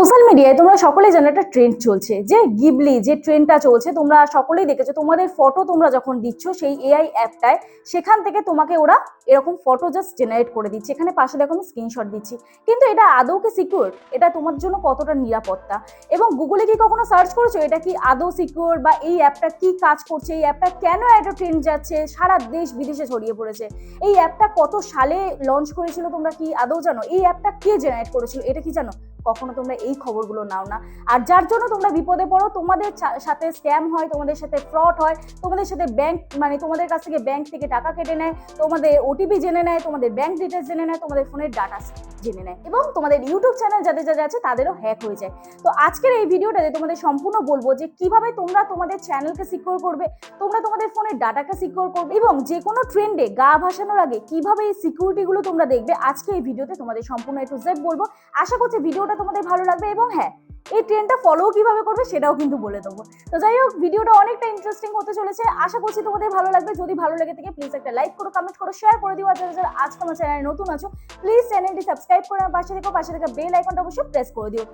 Social মিডিয়ায় তোমরা সকলেই জানো একটা ট্রেন্ড চলছে। যে গিবলি যে ট্রেন্ডটা চলছে, তোমরা সকলেই দেখেছ, তোমাদের ফটো তোমরা যখন দিচ্ছ সেই এআই অ্যাপটায় সেখান থেকে তোমাকে ওরা এরকম ফটো জাস্ট জেনারেট করে দিচ্ছে। এখানে পাশে দেখো আমি স্ক্রিনশট দিচ্ছি। কিন্তু এটা আদৌ কি সিকিউর এটা তোমার জন্য কতটা নিরাপত্তা? এবং গুগলে কি কখনো সার্চ করেছ? এটা কি আদৌ সিকিউর বা এই অ্যাপটা কি কাজ করছে? এই অ্যাপটা কেন এত ট্রেন্ড যাচ্ছে? সারা দেশ বিদেশে ছড়িয়ে পড়েছে। এই অ্যাপটা কত সালে লঞ্চ করেছিল তোমরা কি আদৌ জানো? এই অ্যাপটা কে জেনারেট করেছিল? এটা কি জানো? কখনো তোমরা এই খবরগুলো নাও না। আর যার জন্য তোমরা বিপদে পড়ো, তোমাদের সাথে স্ক্যাম হয়, তোমাদের সাথে ফ্রড হয়, তোমাদের সাথে ব্যাংক মানে তোমাদের কাছ থেকে ব্যাংক থেকে টাকা কেটে নেয়, তোমাদের ওটিপি জেনে নেয়, তোমাদের ব্যাংক ডিটেলস জেনে নেয়, তোমাদের ফোনের ডাটা জেনে নেয় এবং তোমাদের ইউটিউব চ্যানেল যাদের যাদের আছে, তাদেরও হ্যাক হয়ে যায়। তো আজকের এই ভিডিওটাতে তোমাদের সম্পূর্ণ বলব যে কীভাবে তোমরা তোমাদের চ্যানেলকে সিকিউর করবে, তোমরা তোমাদের ফোনের ডাটাকে সিকিউর করবে এবং যে কোনো ট্রেন্ডে গা ভাসানোর আগে কীভাবে এই সিকিউরিটিগুলো তোমরা দেখবে, আজকে এই ভিডিওতে তোমাদের সম্পূর্ণ একটু জেড বলব। আশা করছি ভিডিওটা তোমাদের ভালো লাগবে এবং হ্যাঁ এই ট্রেনটা ফলো কীভাবে করবে সেটাও কিন্তু বলে দেবো। তো যাই হোক, ভিডিওটা অনেকটা ইন্টারেস্টিং হতে চলেছে। আশা করছি তোমাদের ভালো লাগবে। যদি ভালো লাগে থাকে প্লিজ একটা লাইক করো কমেন্ট করো শেয়ার করে দিও। আর যারা আজকে আমার চ্যানেলে নতুন আছো প্লিজ চ্যানেলটি সাবস্ক্রাইব করে আমার পাশে দেখো পাশে থেকে বেল আইকনটা অবশ্যই প্রেস করে দিও।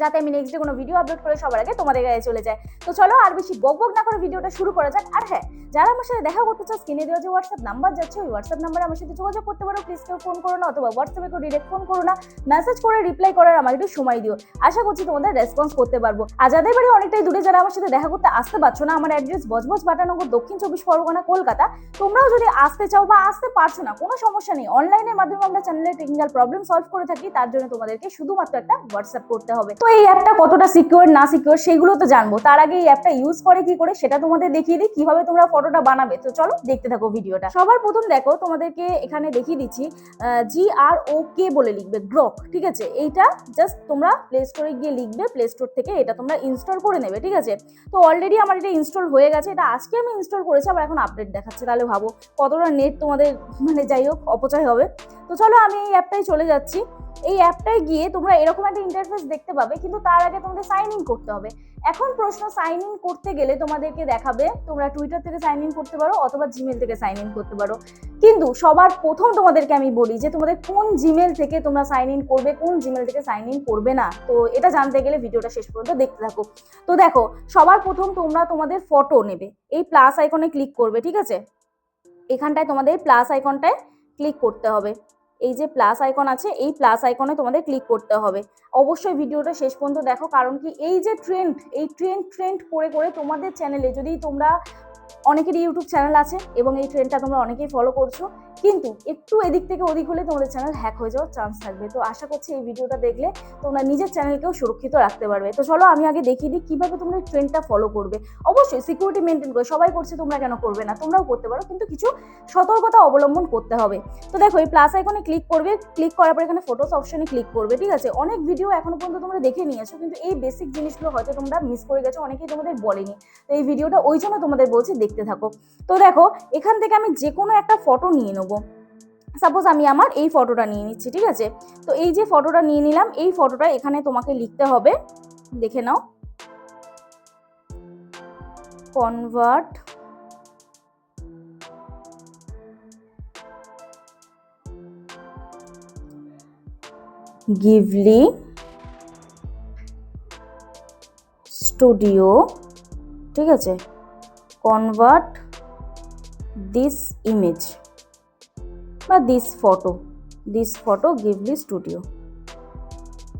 যাতে আমি নেক্সট ডে কোনো ভিডিও আপলোড করে সবার আগে তোমাদের গায়ে চলে যায়। তো চলো আর বেশি বক বক না করে ভিডিওটা শুরু করা যাক। আর হ্যাঁ যারা আমার সাথে দেখা করতে চাও স্ক্রিনে দেওয়া যে হোয়াটসঅ্যাপ নাম্বার যাচ্ছে, ওই হোয়াটসঅ্যাপ নাম্বারে আমার সাথে যোগাযোগ করতে পারো। প্লিজ কেউ ফোন করো না অথবা হোয়াটসঅ্যাপে কেউ ডিরেক্ট ফোন করো না। মেসেজ করে রিপ্লাই করার আমাকে একটু সময় দিও। আশা করছি তোমাদের রেসপন্স করতে পারব। আর যাদের বাড়ি অনেকটাই দূরে, যারা আমার সাথে দেখা করতে আসতে পারছ না, আমার অ্যাড্রেস বজবজ বাটানগর, দক্ষিণ চব্বিশ পরগনা, কলকাতা, তোমরাও যদি আসতে চাও বা আসতে পারছ না, কোনো সমস্যা নেই। অনলাইনের মাধ্যমে আমরা চ্যানেলের টেকনিক্যাল প্রবলেম সলভ করে থাকি। তার জন্য তোমাদেরকে শুধুমাত্র একটা হোয়াটসঅ্যাপ করতে হবে। তো এই অ্যাপটা কতটা সিকিউর না সিকিউর সেগুলো তো জানব। তার আগে এই অ্যাপটা ইউজ করে কি করে সেটা তোমাদের দেখিয়ে দিই, কীভাবে তোমরা ফটোটা বানাবে। তো চলো দেখতে থাকো ভিডিওটা সবার প্রথম দেখো, তোমাদেরকে এখানে দেখিয়ে দিচ্ছি জি আর ও কে বলে লিখবে গ্রক ঠিক আছে? এইটা জাস্ট তোমরা প্লে স্টোরে গিয়ে লিখবে প্লে স্টোর থেকে এটা তোমরা ইনস্টল করে নেবে, ঠিক আছে? তো অলরেডি আমার এটা ইনস্টল হয়ে গেছে, এটা আজকে আমি ইনস্টল করেছি, আবার এখন আপডেট দেখাচ্ছে, তাহলে ভাবো কতটা নেট তোমাদের মানে যাই হোক, অপচয় হবে। তো চলো আমি এই অ্যাপটাই চলে যাচ্ছি। এই অ্যাপটায় গিয়ে তোমরা এরকম একটা ইন্টারফেস দেখতে পাবে, কিন্তু তার আগে তোমাদের সাইন ইন করতে হবে। এখন প্রশ্ন সাইন ইন করতে গেলে তোমাদেরকে দেখাবে, তোমরা টুইটার থেকে সাইন ইন করতে পারো অথবা জিমেল থেকে সাইন ইন করতে পারো। কিন্তু সবার প্রথম তোমাদেরকে আমি বলি যে, তোমাদের কোন জিমেল থেকে তোমরা সাইন ইন করবে, কোন জিমেল থেকে সাইন ইন করবে না। তো এটা জানতে গেলে ভিডিওটা শেষ পর্যন্ত দেখতে থাকো। তো দেখো, সবার প্রথম তোমরা তোমাদের ফটো নেবে। এই প্লাস আইকনে ক্লিক করবে, ঠিক আছে? এখানটায় তোমাদের প্লাস আইকনটায় ক্লিক করতে হবে। এই যে প্লাস আইকন আছে, এই প্লাস আইকনে তোমাদের ক্লিক করতে হবে। অবশ্যই ভিডিওটা শেষ পর্যন্ত দেখো, কারণ কি এই যে ট্রেন্ড এই ট্রেন্ড ট্রেন্ড করে করে তোমাদের চ্যানেলে যদি তোমরা অনেকেরই ইউটিউব চ্যানেল আছে এবং এই ট্রেন্ডটা তোমরা অনেকেই ফলো করছ। কিন্তু একটু এদিক থেকে ওদিক হলে তোমাদের চ্যানেল হ্যাক হয়ে যাওয়ার চান্স থাকবে। তো আশা করছি এই ভিডিওটা দেখলে তোমরা নিজের চ্যানেলকেও সুরক্ষিত রাখতে পারবে। তো চলো আমি আগে দেখিয়ে দিই কীভাবে তোমরা এই ট্রেন্ডটা ফলো করবে। অবশ্যই সিকিউরিটি মেনটেন করে, সবাই করছে, তোমরা কেন করবে না? তোমরাও করতে পারো, কিন্তু কিছু সতর্কতা অবলম্বন করতে হবে। তো দেখো, এই প্লাস আইকনে ক্লিক করবে ক্লিক করার পর এখানে ফটোস অপশনে ক্লিক করবে, ঠিক আছে? অনেক ভিডিও এখনও পর্যন্ত তোমরা দেখে নিয়েছো, কিন্তু এই বেসিক জিনিসগুলো হয়তো তোমরা মিস করে গেছো, অনেকেই তোমাদের বলেনি। তো এই ভিডিওটা ওই জন্য তোমাদের বলছি দেখতে থাকো। তো দেখো, এখান থেকে আমি যে কোনো একটা ফটো নিয়ে নেব। সাপোজ আমি আমার এই ফটোটা নিয়ে নিচ্ছি, ঠিক আছে? তো এই যে ফটোটা নিয়ে নিলাম, এই ফটোটা এখানে তোমাকে লিখতে হবে। দেখে নাও। কনভার্ট গিভলি স্টুডিও ঠিক আছে? কনভার্ট দিস ইমেজ বা this photo this photo Ghibli studio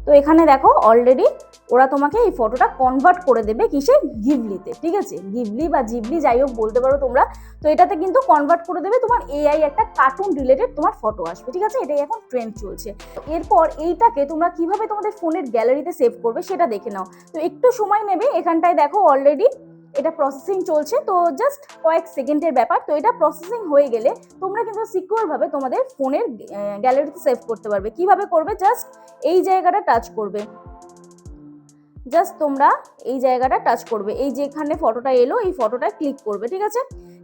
তো এখানে দেখো অলরেডি ওরা তোমাকে এই ফটোটা কনভার্ট করে দেবে কিসে? গিভলিতে ঠিক আছে? গিভলি বা জিবলি যাই হোক বলতে পারো তোমরা। তো এটাতে কিন্তু কনভার্ট করে দেবে তোমার এআই একটা কার্টুন রিলেটেড তোমার ফটো আসবে, ঠিক আছে? এটাই এখন ট্রেন্ড চলছে। এরপর এইটাকে তোমরা কীভাবে তোমাদের ফোনের গ্যালারিতে সেভ করবে সেটা দেখে নাও। তো একটু সময় নেবে, এখানটায় দেখো অলরেডি এটা প্রসেসিং চলছে, তো জাস্ট কয়েক সেকেন্ডের ব্যাপার। তো এটা প্রসেসিং হয়ে গেলে তোমরা কিন্তু সিকিউরভাবে তোমাদের ফোনের গ্যালারিতে সেভ করতে পারবে। কীভাবে করবে? জাস্ট এই জায়গাটা টাচ করবে। জাস্ট তোমরা এই জায়গাটা টাচ করবে। এই যে এখানে ফটোটা এলো, এই ফটোটা ক্লিক করবে, ঠিক আছে?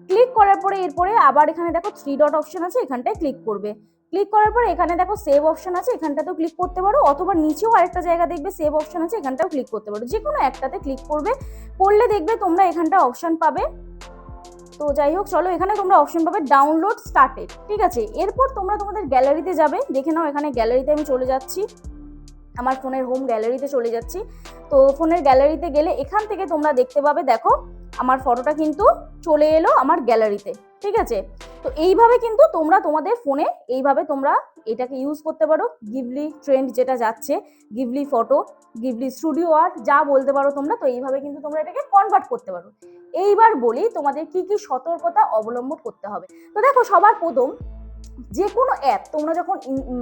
ক্লিক করার পরে এরপরে আবার এখানে দেখো থ্রি ডট অপশন আছে, এখানটায় ক্লিক করবে। ক্লিক করার পর এখানে দেখো সেভ অপশন আছে, এখানটাতেও ক্লিক করতে পারো। অথবা নিচেও আরেকটা জায়গা দেখবে সেভ অপশন আছে, এখানটাও ক্লিক করতে পারো। যে কোনো একটাতে ক্লিক করবে। করলে দেখবে তোমরা এখানটা অপশন পাবে। তো যাই হোক, চলো এখানে তোমরা অপশন পাবে ডাউনলোড স্টার্টেড ঠিক আছে? এরপর তোমরা তোমাদের গ্যালারিতে যাবে। দেখে নাও এখানে গ্যালারিতে আমি চলে যাচ্ছি। আমার ফোনের হোম গ্যালারিতে চলে যাচ্ছি। তো ফোনের গ্যালারিতে গেলে এখান থেকে তোমরা দেখতে পাবে, দেখো, আমার ফটোটা কিন্তু চলে এলো আমার গ্যালারিতে ঠিক আছে? তো এইভাবে কিন্তু তোমরা তোমাদের ফোনে এইভাবে তোমরা এটাকে ইউজ করতে পারো। গিভলি ট্রেন্ড যেটা যাচ্ছে Ghibli photo Ghibli studio art যা বলতে পারো তোমরা, তো এইভাবে কিন্তু তোমরা এটাকে কনভার্ট করতে পারো। এইবার বলি তোমাদের কি কি সতর্কতা অবলম্বন করতে হবে। তো দেখো সবার প্রথম যে কোনো অ্যাপ তোমরা যখন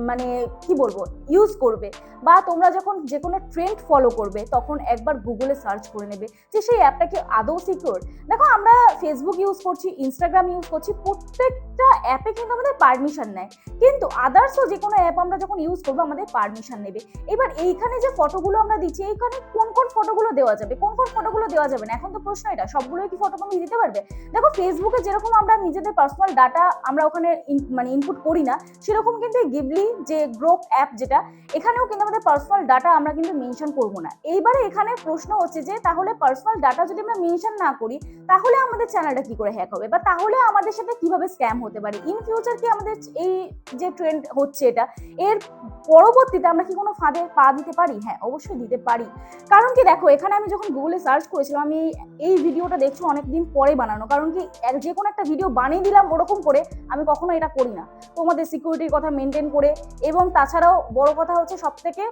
মানে কি বলব ইউজ করবে বা তোমরা যখন যে কোনো ট্রেন্ড ফলো করবে, তখন একবার গুগলে সার্চ করে নেবে যে সেই অ্যাপটা কি আদৌ সিকিউর দেখো, আমরা ফেসবুক ইউজ করছি ইনস্টাগ্রাম ইউজ করছি, প্রত্যেকটা অ্যাপে কিন্তু আমাদের পারমিশন নেয়। কিন্তু আদার্সও যে কোনো অ্যাপ আমরা যখন ইউজ করব, আমাদের পারমিশন নেবে। এবার এইখানে যে ফটোগুলো আমরা দিচ্ছি, এইখানে কোন কোন ফটোগুলো দেওয়া যাবে? কোন কোন ফটোগুলো দেওয়া যাবে না? এখন তো প্রশ্ন এটা, সবগুলোই কি ফটো তুমি দিতে পারবে? দেখো ফেসবুকে যেরকম আমরা নিজেদের পার্সোনাল ডাটা আমরা ওখানে ইন- মানে ইনপুট করি না, সেরকম কিন্তু এই গিবলি যে গ্রোপ অ্যাপ যেটা, এখানেও কিন্তু আমাদের পার্সোনাল ডাটা আমরা কিন্তু মেনশন করব না। এইবারে এখানে প্রশ্ন হচ্ছে যে, তাহলে পার্সোনাল ডাটা যদি আমরা মেনশন না করি, তাহলে আমাদের চ্যানেলটা কি করে হ্যাক হবে? বা তাহলে আমাদের সাথে কীভাবে স্ক্যাম হতে পারে? ইন ফিউচার কি আমাদের এই যে ট্রেন্ড হচ্ছে এটা, এর পরবর্তীতে আমরা কি কোনো ফাঁদে পা দিতে পারি? হ্যাঁ অবশ্যই দিতে পারি। কারণ কি দেখো, এখানে আমি যখন গুগলে সার্চ করেছিলাম, আমি এই- ভিডিওটা দেখছ অনেকদিন পরে বানানো। কারণ কি যে কোনো একটা ভিডিও বানিয়ে দিলাম ওরকম করে আমি কখনো এটা করি না। তোমাদের সিকিউরিটির কথা মেনটেন করে এবং তাছাড়াও বড় কথা হচ্ছে সব থেকে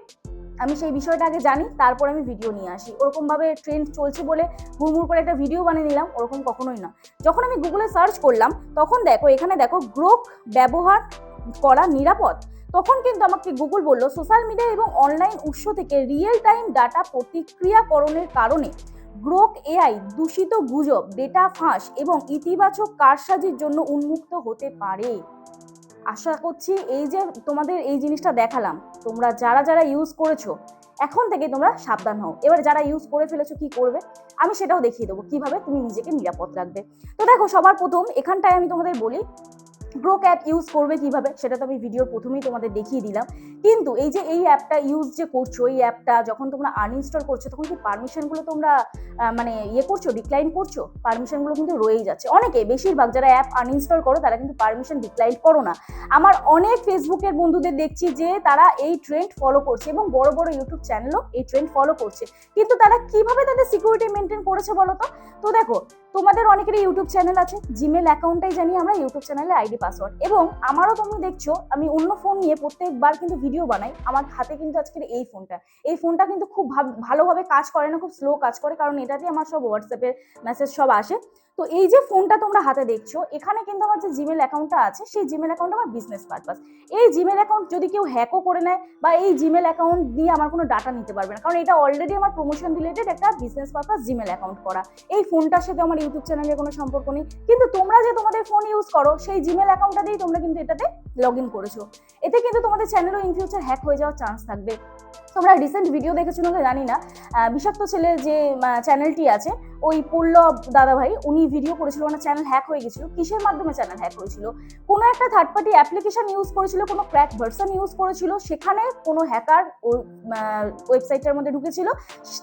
আমি সেই বিষয়টা আগে জানি, তারপর আমি ভিডিও নিয়ে আসি। ওরকমভাবে ট্রেন্ড চলছে বলে হুড়মুড় করে একটা ভিডিও বানিয়ে নিলাম ওরকম কখনোই না। যখন আমি গুগলে সার্চ করলাম, তখন দেখো, এখানে দেখো গ্রোক ব্যবহার করা নিরাপদ। তখন কিন্তু আমাকে গুগল বলল সোশ্যাল মিডিয়া এবং অনলাইন উৎস থেকে রিয়েল টাইম ডাটা প্রতিক্রিয়াকরণের কারণে গ্রোক এআই দূষিত গুজব, ডেটা ফাঁস এবং ইতিবাচক কারসাজির জন্য উন্মুক্ত হতে পারে। আশা করছি এই যে তোমাদের এই জিনিসটা দেখালাম, তোমরা যারা যারা ইউজ করেছ, এখন থেকে তোমরা সাবধান হও। এবার যারা ইউজ করে ফেলেছো কি করবে, আমি সেটাও দেখিয়ে দেবো কীভাবে তুমি নিজেকে নিরাপদ রাখবে। তো দেখো, সবার প্রথম এখানটায় আমি তোমাদের বলি, গ্রোক অ্যাপ ইউজ করবে কীভাবে, সেটা তো আমি ভিডিওর প্রথমেই তোমাদের দেখিয়ে দিলাম। কিন্তু এই যে এই অ্যাপটা ইউজ যে করছ, এই অ্যাপটা যখন তোমরা আনইনস্টল করছ, তখন কি পারমিশনগুলো তোমরা মানে ইয়ে করছ ডিক্লাইন করছ? পারমিশনগুলো কিন্তু রয়েই যাচ্ছে। অনেকে, বেশিরভাগ যারা অ্যাপ আনইনস্টল করো, তারা কিন্তু পারমিশন ডিক্লাইন করো না। আমার অনেক ফেসবুকের বন্ধুদের দেখছি যে তারা এই ট্রেন্ড ফলো করছে এবং বড় বড় ইউটিউব চ্যানেলও এই ট্রেন্ড ফলো করছে। কিন্তু তারা কীভাবে তাদের সিকিউরিটি মেনটেন করেছে বলো তো? তো দেখো, তোমাদের অনেকেরই ইউটিউব চ্যানেল আছে। জিমেল অ্যাকাউন্টটাই জানি আমরা ইউটিউব চ্যানেলে আইডি পাসওয়ার্ড এবং আমারও তুমি দেখছ, আমি অন্য ফোন নিয়ে প্রত্যেকবার কিন্তু ভিডিও বানাই, আমার হাতে কিন্তু আজকের এই ফোনটা এই ফোনটা কিন্তু খুব ভাব- ভালোভাবে কাজ করে না, খুব স্লো কাজ করে, কারণ এটাতে আমার সব হোয়াটসঅ্যাপের মেসেজ সব আসে। তো এই যে ফোনটা তোমরা হাতে দেখছ, এখানে কিন্তু আমার যে জিমেল অ্যাকাউন্টটা আছে, সেই জিমেল অ্যাকাউন্ট আমার বিজনেস পারপাস এই জিমেল অ্যাকাউন্ট যদি কেউ হ্যাকও করে নেয় বা এই জিমেল অ্যাকাউন্ট দিয়ে আমার কোনো ডাটা নিতে পারবে না, কারণ এটা অলরেডি আমার প্রমোশন রিলেটেড একটা বিজনেস পারপাস জিমেল অ্যাকাউন্ট করা। এই ফোনটার সাথে আমার ইউটিউব চ্যানেলের কোনো সম্পর্ক নেই। কিন্তু তোমরা যে তোমাদের ফোন ইউজ করো, সেই জিমেল অ্যাকাউন্টটা দিয়েই তোমরা কিন্তু এটাতে লগ ইন করেছ। এতে কিন্তু তোমাদের চ্যানেলও ইন ফিউচার হ্যাক হয়ে যাওয়ার চান্স থাকবে। তোমরা রিসেন্ট ভিডিও দেখেছ নাকি জানি না। বিষাক্ত ছেলে যে চ্যানেলটি আছে ওই পল্লব দাদাভাই, উনি ভিডিও করেছিল ওনার চ্যানেল হ্যাক হয়ে গেছিল। কিসের মাধ্যমে চ্যানেল হ্যাক হয়েছিল? কোনো একটা থার্ড পার্টি অ্যাপ্লিকেশন ইউজ করেছিল, কোনো ক্র্যাক ভার্সন ইউজ করেছিল, সেখানে কোনো হ্যাকার ওই ওয়েবসাইটটার মধ্যে ঢুকেছিল,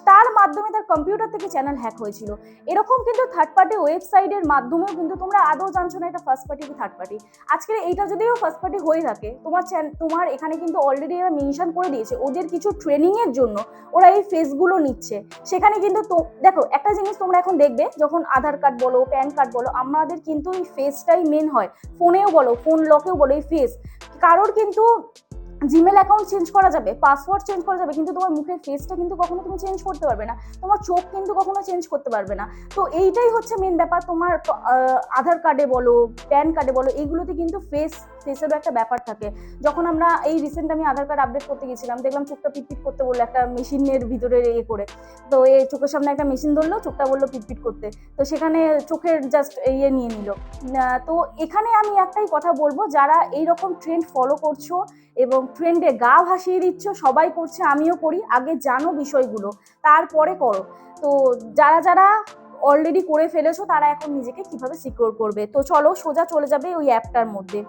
তার মাধ্যমে তার কম্পিউটার থেকে চ্যানেল হ্যাক হয়েছিল। এরকম কিন্তু থার্ড পার্টি ওয়েবসাইটের মাধ্যমেও কিন্তু তোমরা আদৌ জানছো না এটা ফার্স্ট পার্টি কি থার্ড পার্টি আজকের এইটা যদিও ফার্স্ট পার্টি হয়ে থাকে, তোমার তোমার এখানে কিন্তু অলরেডি এরা মেনশন করে দিয়েছে, ওদের কিছু ট্রেনিংয়ের জন্য ওরা এই ফেসগুলো নিচ্ছে। সেখানে কিন্তু দেখো, একটা জিনিস তোমরা এখন দেখবে, যখন আধার কার্ড বলো প্যান কার্ড বলো, আমাদের কিন্তু এই ফেসটাই মেন হয়। ফোনেও বলো ফোন লকেও বলো, এই ফেস কারোর কিন্তু জিমেল অ্যাকাউন্ট চেঞ্জ করা যাবে পাসওয়ার্ড চেঞ্জ করা যাবে, কিন্তু তোমার মুখের ফেসটা কিন্তু কখনো তুমি চেঞ্জ করতে পারবে না। তোমার চোখ কিন্তু কখনো চেঞ্জ করতে পারবে না। তো এইটাই হচ্ছে মেন ব্যাপার। তোমার আধার কার্ডে বলো প্যান কার্ডে বলো এইগুলোতে কিন্তু ফেস ফেসেরও একটা ব্যাপার থাকে। যখন আমরা এই রিসেন্ট আমি আধার কার্ড আপডেট করতে গেছিলাম, দেখলাম চোখটা পিটপিট করতে বলল একটা মেশিনের ভিতরে ইয়ে করে। তো এই চোখের সামনে একটা মেশিন ধরলো, চোখটা বলল পিটপিট করতে। তো সেখানে চোখের জাস্ট ইয়ে নিয়ে নিল। তো এখানে আমি একটাই কথা বলব, যারা এই রকম ট্রেন্ড ফলো করছ এবং ট্রেন্ডে গা ভাসিয়ে দিচ্ছ, সবাই করছে, আমিও করি, আগে জানো বিষয়গুলো, তারপরে করো। তো যারা যারা অলরেডি করে ফেলেছো, তারা এখন নিজেকে কীভাবে সিকিউর করবে? তো চলো, সোজা চলে যাবে ওই অ্যাপটার মধ্যে।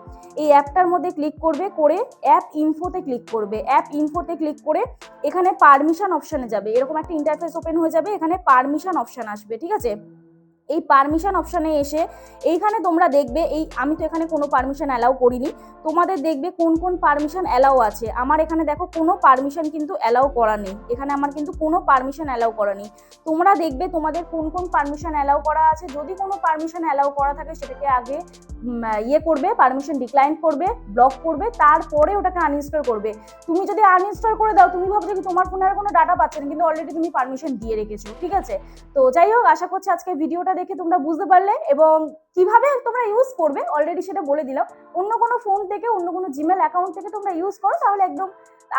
এই অ্যাপটার মধ্যে ক্লিক করবে, করে অ্যাপ ইনফোতে ক্লিক করবে। অ্যাপ ইনফোতে ক্লিক করে এখানে পারমিশন অপশানে যাবে। এরকম একটা ইন্টারফেস ওপেন হয়ে যাবে, এখানে পারমিশন অপশান আসবে, ঠিক আছে? এই পারমিশন অপশানে এসে এইখানে তোমরা দেখবে এই, আমি তো এখানে কোনো পারমিশন অ্যালাউ করিনি। তোমাদের দেখবে কোন কোন পারমিশন অ্যালাউ আছে। আমার এখানে দেখো কোনো পারমিশন কিন্তু অ্যালাউ করা নেই। এখানে আমার কিন্তু কোনো পারমিশন অ্যালাউ করা নেই। তোমরা দেখবে তোমাদের কোন কোন পারমিশন অ্যালাউ করা আছে। যদি কোনো পারমিশন অ্যালাউ করা থাকে, সেটাকে আগে ইয়ে করবে পারমিশন ডিক্লাইন করবে ব্লক করবে, তারপরে ওটাকে আনইনস্টল করবে। তুমি যদি আনইনস্টল করে দাও, তুমি ভাবছ কি তোমার ফোনে আর কোনো ডাটা পাচ্ছে না, কিন্তু অলরেডি তুমি পারমিশন দিয়ে রেখেছো। ঠিক আছে? তো যাই হোক, আশা করছি আজকে ভিডিওটা দেখে তোমরা বুঝতে পারলে এবং কীভাবে তোমরা ইউজ করবে অলরেডি সেটা বলে দিলাম। অন্য কোনো ফোন থেকে, অন্য কোনো জিমেল অ্যাকাউন্ট থেকে তোমরা ইউজ করো, তাহলে একদম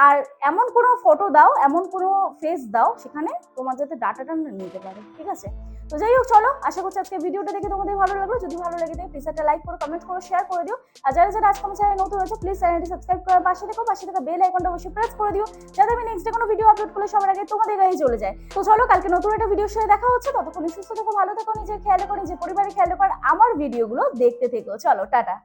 আর এমন কোনো ফটো দাও, এমন কোনো ফেস দাও, সেখানে তোমার যাতে ডাটাটা নিতে পারে, ঠিক আছে? তো যাই হোক, চলো, আশা করছি আজকে ভিডিওটা দেখে তোমাদের ভালো লাগল। যদি ভালো লাগে প্লিজ একটা লাইক করো কমেন্ট করো শেয়ার করে দিও। আর যারা যারা আজকে আমার চ্যানেল নতুন হয়েছে প্লিজ চ্যানেলটি সাবস্ক্রাইব করার পাশে দেখো পাশে থাকা বেল আইকনটা অবশ্যই প্রেস করে দিও। যাতে আমি নেক্সট কোনো ভিডিও আপলোড করলে সবার আগে তোমাদের কাছে চলে যায়। তো চলো, কালকে নতুন একটা ভিডিওর সাথে দেখা হচ্ছে। ততক্ষণ সুস্থ থেকো, ভালো থেকো, নিজের খেয়াল করো নিজের পরিবারের খেয়াল করো আমার ভিডিওগুলো দেখতে থেকো। চলো, টাটা।